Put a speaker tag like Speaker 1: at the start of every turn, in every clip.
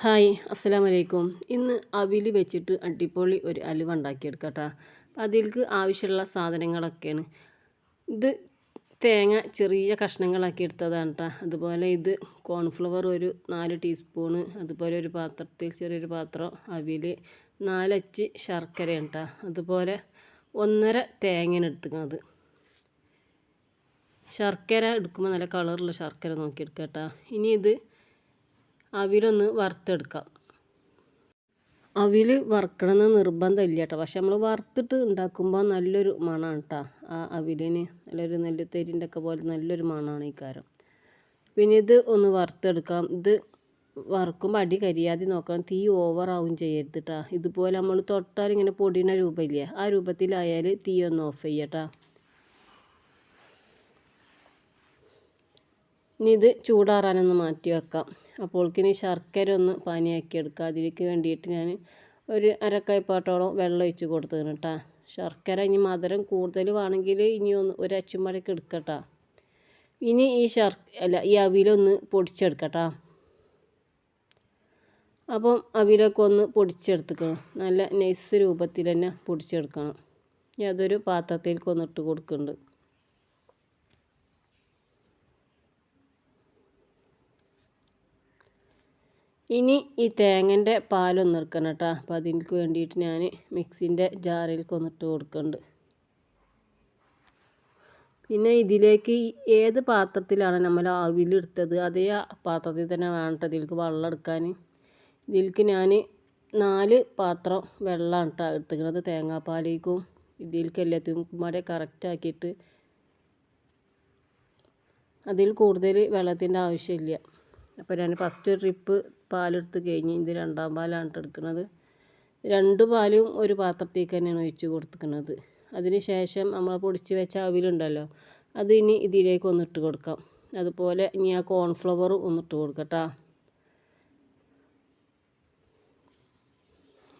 Speaker 1: Hi അസ്സലാമു വലൈക്കും ഇന്ന് അവിൽ വെച്ചിട്ട് അടിപൊളി ഒരു അലുവ ഉണ്ടാക്കിയെടുക്കട്ടോ. അപ്പം അതിൽക്ക് ആവശ്യമുള്ള സാധനങ്ങളൊക്കെയാണ്. ഇത് തേങ്ങ ചെറിയ കഷ്ണങ്ങളാക്കി എടുത്തതാണ് കേട്ടോ അതുപോലെ ഇത് കോൺഫ്ലവർ ഒരു നാല് ടീസ്പൂണ് അതുപോലെ ഒരു പാത്രത്തിൽ ചെറിയൊരു പാത്രം അവിൽ നാലച്ച് ശർക്കരയാണ് കേട്ടോ അതുപോലെ ഒന്നര തേങ്ങ എടുത്തുക്കുന്നത് ശർക്കര എടുക്കുമ്പോൾ നല്ല കളറുള്ള ശർക്കര നോക്കിയെടുക്കാം കേട്ടോ ഇനി ഇത് അവിലൊന്ന് വറുത്തെടുക്കാം. അവിൽ വറുക്കണമെന്ന് നിർബന്ധമില്ല കേട്ടോ പക്ഷെ നമ്മൾ വറുത്തിട്ട് ഉണ്ടാക്കുമ്പോൾ നല്ലൊരു മണമാണ് കേട്ടോ ആ അവിലിന് നല്ലൊരു നെല്ലുത്തരിന്റെ ഒക്കെ പോലെ നല്ലൊരു മണമാണ് ഈ കാരം. പിന്നെ ഇത് ഒന്ന് വറുത്തെടുക്കാം. ഇത് വറുക്കുമ്പോൾ അടി കരിയാതെ നോക്കണം. തീ ഓവറാവും ചെയ്യരുത് കേട്ടോ ഇതുപോലെ നമ്മൾ തൊട്ടാൽ ഇങ്ങനെ പൊടിയുന്ന രൂപമില്ലേ? ആ രൂപത്തിലായാൽ തീ ഒന്ന് ഓഫ് ചെയ്യട്ടോ ഇനി ഇത് ചൂടാറാനൊന്ന് മാറ്റി വെക്കാം. അപ്പോൾക്കിനി ശർക്കര ഒന്ന് പാനിയാക്കി എടുക്കാം. അതിലേക്ക് വേണ്ടിയിട്ട് ഞാൻ ഒരു അരക്കൈപ്പാട്ടോളം വെള്ളം ഒഴിച്ച് കൊടുത്തതിന് കേട്ടോ ശർക്കര ഇനി മധുരം കൂടുതൽ വേണമെങ്കിൽ ഇനി ഒന്ന് ഒരു അച്ചുമടക്ക് എടുക്കട്ട. ഇനി ഈ ശർ അല്ല ഈ അവിലൊന്ന് പൊടിച്ചെടുക്കട്ട. അപ്പം അവിലൊക്കെ ഒന്ന് പൊടിച്ചെടുത്തുക്കണം. നല്ല നൈസ് രൂപത്തിൽ തന്നെ പൊടിച്ചെടുക്കണം അതൊരു പാത്രത്തിലേക്ക് ഒന്ന് ഇട്ട് കൊടുക്കുന്നുണ്ട്. ഇനി ഈ തേങ്ങന്റെ പാലൊന്ന് ഇറക്കണം കേട്ടോ. അപ്പോൾ അതിലേക്ക് വേണ്ടിയിട്ട് ഞാൻ മിക്സിന്റെ ജാറിലേക്ക് ഒന്നിട്ട് കൊടുക്കുന്നുണ്ട് പിന്നെ ഇതിലേക്ക് ഏത് പാത്രത്തിലാണ് നമ്മൾ അവിലെടുത്തത് അതേ പാത്രത്തിൽ തന്നെ വേണം ഇതിലേക്ക് വെള്ളം എടുക്കാൻ. ഇതിലേക്ക് ഞാൻ നാല് പാത്രം വെള്ളമാണ് കേട്ടോ എടുത്തിരിക്കുന്നത്. തേങ്ങാപ്പാലേക്കും ഇതിലേക്ക് എല്ലാത്തിനും കൂടെ കറക്റ്റാക്കിയിട്ട് അതിൽ കൂടുതൽ വെള്ളത്തിന്റെ ആവശ്യമില്ല. അപ്പോൾ ഞാൻ ഫസ്റ്റ് ട്രിപ്പ് പാലെടുത്ത് കഴിഞ്ഞ് ഇത് രണ്ടാം പാലാണ് എടുക്കുന്നത്. രണ്ട് പാലും ഒരു പാത്രത്തേക്ക് തന്നെയാണ് ഒഴിച്ച് കൊടുക്കുന്നത് അതിന് ശേഷം നമ്മൾ പൊടിച്ച് വെച്ച അവിലുണ്ടല്ലോ അത് ഇനി ഇതിലേക്ക് ഒന്നിട്ട് കൊടുക്കാം. അതുപോലെ ഇനി ആ കോൺഫ്ലവറും ഒന്നിട്ട് കൊടുക്കട്ടോ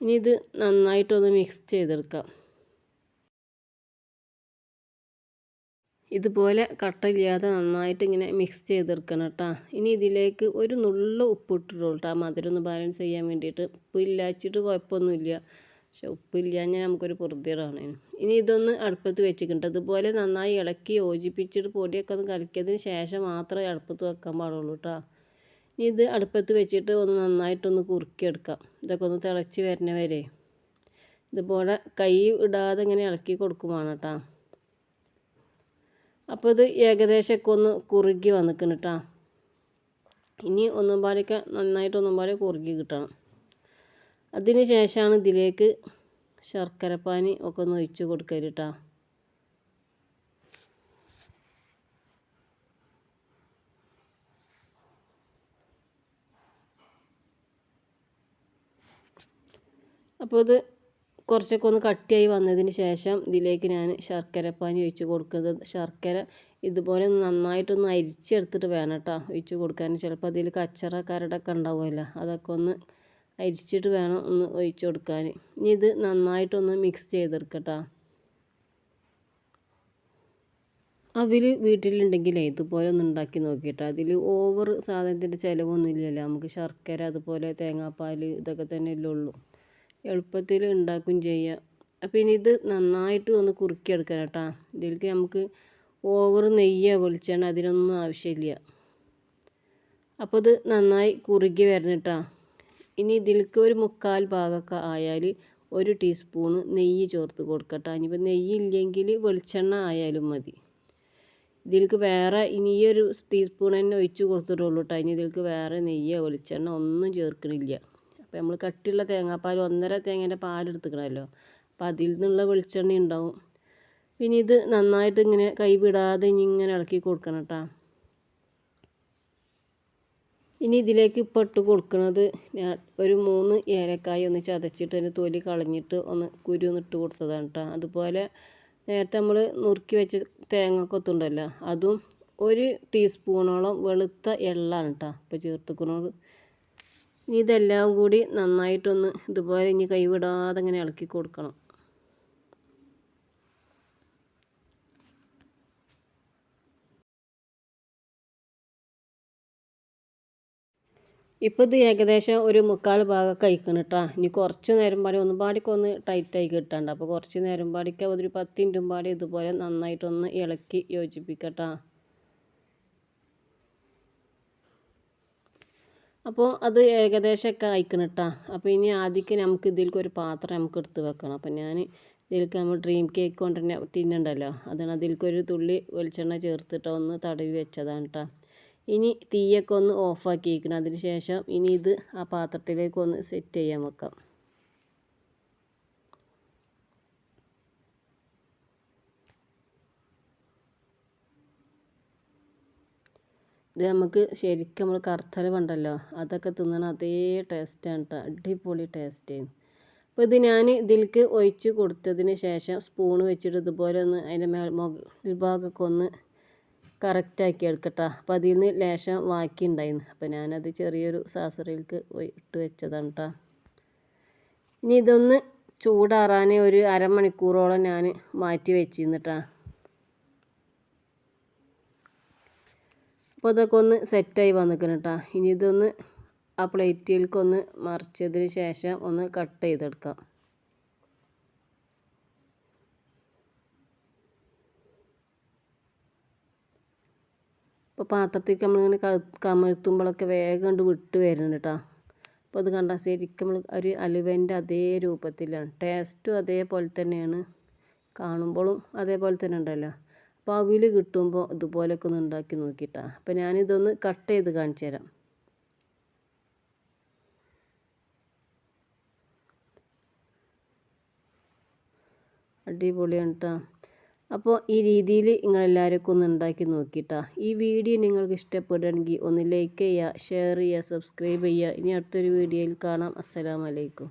Speaker 1: ഇനി ഇത് നന്നായിട്ടൊന്ന് മിക്സ് ചെയ്തെടുക്കാം. ഇതുപോലെ കട്ടയില്ലാതെ നന്നായിട്ട് ഇങ്ങനെ മിക്സ് ചെയ്തെടുക്കണം കേട്ടോ ഇനി ഇതിലേക്ക് ഒരു നുള്ള ഉപ്പ് ഇട്ടിട്ടുള്ളൂ കേട്ടോ മധുരം ഒന്ന് ബാലൻസ് ചെയ്യാൻ വേണ്ടിയിട്ട്. ഉപ്പ് ഇല്ലാച്ചിട്ട് കുഴപ്പമൊന്നുമില്ല. പക്ഷെ ഉപ്പില്ലാഞ്ഞ നമുക്കൊരു പൊറുതിയാണ് ഇനി ഇതൊന്ന് അടുപ്പത്ത് വെച്ചിട്ടുണ്ട് ഇതുപോലെ നന്നായി ഇളക്കി യോജിപ്പിച്ചിട്ട് പൊടിയൊക്കെ ഒന്ന് കലക്കിയതിന് ശേഷം മാത്രമേ അടുപ്പത്ത് വെക്കാൻ പാടുള്ളൂ കേട്ടോ ഇനി ഇത് അടുപ്പത്ത് വെച്ചിട്ട് ഒന്ന് നന്നായിട്ടൊന്ന് കുറുക്കിയെടുക്കാം. ഇതൊക്കെ ഒന്ന് തിളച്ച് വരുന്ന വരെ. ഇതുപോലെ കൈ ഇടാതെ ഇങ്ങനെ ഇളക്കി കൊടുക്കുവാണ് കേട്ടോ അപ്പോൾ ഇത് ഏകദേശമൊക്കെ ഒന്ന് കുറുകി വന്നിക്കണം കേട്ടോ. ഇനി ഒന്നും പാലൊക്കെ നന്നായിട്ട് ഒന്നും പാടെ കുറുകി കിട്ടണം. അതിന് ശേഷമാണ് ഇതിലേക്ക് ശർക്കരപ്പാനി ഒക്കെ ഒന്ന് ഒഴിച്ച് കൊടുക്കരുത് കേട്ടോ. അപ്പോൾ ഇത് കുറച്ചൊക്കെ ഒന്ന് കട്ടിയായി വന്നതിന് ശേഷം ഇതിലേക്ക് ഞാൻ ശർക്കരപ്പാനി ഒഴിച്ച് കൊടുക്കുന്നത്. ശർക്കര ഇതുപോലെ നന്നായിട്ടൊന്ന് അരിച്ചെടുത്തിട്ട് വേണം കേട്ടോ ഒഴിച്ച് കൊടുക്കാൻ. ചിലപ്പോൾ അതിൽ കച്ചറ കരടൊക്കെ ഉണ്ടാവുമല്ലോ അതൊക്കെ ഒന്ന് അരിച്ചിട്ട് വേണം ഒന്ന് ഒഴിച്ച് കൊടുക്കാൻ. ഇനി ഇത് നന്നായിട്ടൊന്ന് മിക്സ് ചെയ്തെടുക്കട്ടോ അവർ വീട്ടിലുണ്ടെങ്കിൽ ഇതുപോലെ ഒന്ന് ഉണ്ടാക്കി നോക്കിയിട്ട് അതിൽ ഓവർ സാധനത്തിന്റെ ചിലവൊന്നും ഇല്ലല്ലോ നമുക്ക് ശർക്കര അതുപോലെ തേങ്ങാപ്പാൽ ഇതൊക്കെ തന്നെ ഉള്ളൂ. എളുപ്പത്തിൽ ഉണ്ടാക്കുകയും ചെയ്യാം. അപ്പോൾ ഇനി ഇത് നന്നായിട്ട് ഒന്ന് കുറുക്കിയെടുക്കണം കേട്ടോ. ഇതിലേക്ക് നമുക്ക് ഓവർ നെയ്യോ വെളിച്ചെണ്ണ അതിനൊന്നും ആവശ്യമില്ല. അപ്പോൾ ഇത് നന്നായി കുറുകി വരണം കേട്ടോ. ഇനി ഇതിലേക്ക് ഒരു മുക്കാൽ ഭാഗമൊക്കെ ആയാൽ ഒരു ടീസ്പൂണ് നെയ്യ് ചേർത്ത് കൊടുക്കട്ടോ ഇനിയിപ്പോൾ നെയ്യ് ഇല്ലെങ്കിൽ വെളിച്ചെണ്ണ ആയാലും മതി. ഇതിലേക്ക് വേറെ ഇനി ഒരു ടീസ്പൂൺ തന്നെ ഒഴിച്ച് കൊടുത്തിട്ടുള്ളൂ കേട്ടോ. ഇനി ഇതിലേക്ക് വേറെ നെയ്യോ വെളിച്ചെണ്ണ ഒന്നും ചേർക്കണില്ല. അപ്പോൾ നമ്മൾ കട്ടിയുള്ള തേങ്ങാപ്പാൽ ഒന്നര തേങ്ങേന്റെ പാലെടുത്തുക്കണമല്ലോ അപ്പോൾ അതിൽ നിന്നുള്ള വെളിച്ചെണ്ണ ഉണ്ടാവും. പിന്നെ ഇത് നന്നായിട്ട് ഇങ്ങനെ കൈ വിടാതെ ഇനി ഇങ്ങനെ ഇളക്കി കൊടുക്കണം കേട്ടോ ഇനി ഇതിലേക്ക് ഇപ്പോൾ ഇട്ട് കൊടുക്കുന്നത് ഞാൻ ഒരു മൂന്ന് ഏലക്കായ ഒന്ന് ചതച്ചിട്ട് അതിന് തൊലി കളഞ്ഞിട്ട് ഒന്ന് കുരു ഇട്ട് കൊടുത്തതാണ് കേട്ടോ അതുപോലെ നേരത്തെ നമ്മൾ നുറുക്കി വെച്ച തേങ്ങ കൊത്തുണ്ടല്ലോ അതും ഒരു ടീസ്പൂണോളം വെളുത്ത എള്ളാണ് കേട്ടോ ഇപ്പോൾ ചേർത്തുക്കുന്നത് ഇനി ഇതെല്ലാം കൂടി നന്നായിട്ടൊന്ന് ഇതുപോലെ ഇനി കൈവിടാതെ ഇങ്ങനെ ഇളക്കി കൊടുക്കണം. ഇപ്പോൾ ഇത് ഏകദേശം ഒരു മുക്കാൽ ഭാഗം കഴിക്കണം കേട്ടോ ഇനി കുറച്ച് നേരം പാടി ഒന്നും പാടിക്കൊന്ന് ടൈറ്റായി കിട്ടാണ്ട്. അപ്പോൾ കുറച്ച് നേരം പാടിക്ക് ഒരു പത്തിന്റെ പാടി ഇതുപോലെ നന്നായിട്ടൊന്ന് ഇളക്കി യോജിപ്പിക്കട്ടോ. അപ്പോൾ അത് ഏകദേശമൊക്കെ അയക്കണം കേട്ടോ അപ്പോൾ ഇനി ആദ്യമൊക്കെ നമുക്ക് ഇതിലേക്ക് ഒരു പാത്രം നമുക്ക് എടുത്ത് വെക്കണം. അപ്പോൾ ഞാൻ ഇതിലേക്ക് നമ്മൾ ഡ്രീം കേക്ക് കൊണ്ട് തന്നെ തിന്നുണ്ടല്ലോ. അതാണ് അതിലേക്ക് ഒരു തുള്ളി വെളിച്ചെണ്ണ ചേർത്തിട്ട് ഒന്ന് തടവി വെച്ചതാണ് കേട്ടോ ഇനി തീയൊക്കെ ഒന്ന് ഓഫാക്കി വയ്ക്കണം അതിന് ശേഷം ഇനി ഇത് ആ പാത്രത്തിലേക്ക് ഒന്ന് സെറ്റ് ചെയ്യാൻ വെക്കാം. ഇത് നമുക്ക് ശരിക്കും നമ്മൾ കറുത്തലവുണ്ടല്ലോ അതൊക്കെ തിന്നണ അതേ ടേസ്റ്റാണ് കേട്ടോ അടിപൊളി ടേസ്റ്റ് അപ്പോൾ ഇത് ഞാൻ ഇതിലേക്ക് ഒഴിച്ച് കൊടുത്തതിന് ശേഷം സ്പൂൺ വെച്ചിട്ട് ഇതുപോലെ ഒന്ന് അതിന്റെ മേൽ മുകൾ ഭാഗമൊക്കെ ഒന്ന് കറക്റ്റാക്കി എടുക്കട്ടെ. അപ്പോൾ അതിൽ നിന്ന് ലേശം ബാക്കി ഉണ്ടായിരുന്നു അപ്പോൾ ഞാനത് ചെറിയൊരു സാസറിയിലേക്ക് ഇട്ട് വെച്ചതാണ് കേട്ടോ ഇനി ഇതൊന്ന് ചൂടാറാൻ ഒരു അരമണിക്കൂറോളം ഞാൻ മാറ്റി വെച്ചിരുന്നിട്ടാ അപ്പോൾ ഇതൊക്കെ ഒന്ന് സെറ്റായി വന്നിക്കണം കേട്ടോ ഇനി ഇതൊന്ന് ആ പ്ലേറ്റിലേക്കൊന്ന് മറിച്ചതിന് ശേഷം ഒന്ന് കട്ട് ചെയ്തെടുക്കാം. ഇപ്പോൾ പാത്രത്തേക്ക് നമ്മളിങ്ങനെ കമഴ്ത്തുമ്പോഴൊക്കെ വേഗം കൊണ്ട് വിട്ട് വരുന്നുണ്ട് കേട്ടോ അപ്പോൾ അത് കണ്ടാൽ ശരിക്കും നമ്മൾ ഒരു അലുവേന്റെ അതേ രൂപത്തിലാണ്. ടേസ്റ്റും അതേപോലെ തന്നെയാണ്. കാണുമ്പോഴും അതേപോലെ തന്നെ ഉണ്ടല്ലോ. അപ്പോൾ കിട്ടുമ്പോൾ ഇതുപോലെയൊക്കെ ഒന്ന് ഉണ്ടാക്കി നോക്കിയിട്ടാണ് അപ്പോൾ ഞാനിതൊന്ന് കട്ട് ചെയ്ത് കാണിച്ചു തരാം. അടിപൊളിയാണ് കേട്ടോ അപ്പോൾ ഈ രീതിയിൽ നിങ്ങളെല്ലാവർക്കും ഒന്ന് ഉണ്ടാക്കി നോക്കിയിട്ടാ ഈ വീഡിയോ നിങ്ങൾക്ക് ഇഷ്ടപ്പെടുകയാണെങ്കിൽ ഒന്ന് ലൈക്ക് ചെയ്യുക ഷെയർ ചെയ്യുക സബ്സ്ക്രൈബ് ചെയ്യുക. ഇനി അടുത്തൊരു വീഡിയോയിൽ കാണാം. അസ്സലാമലൈക്കും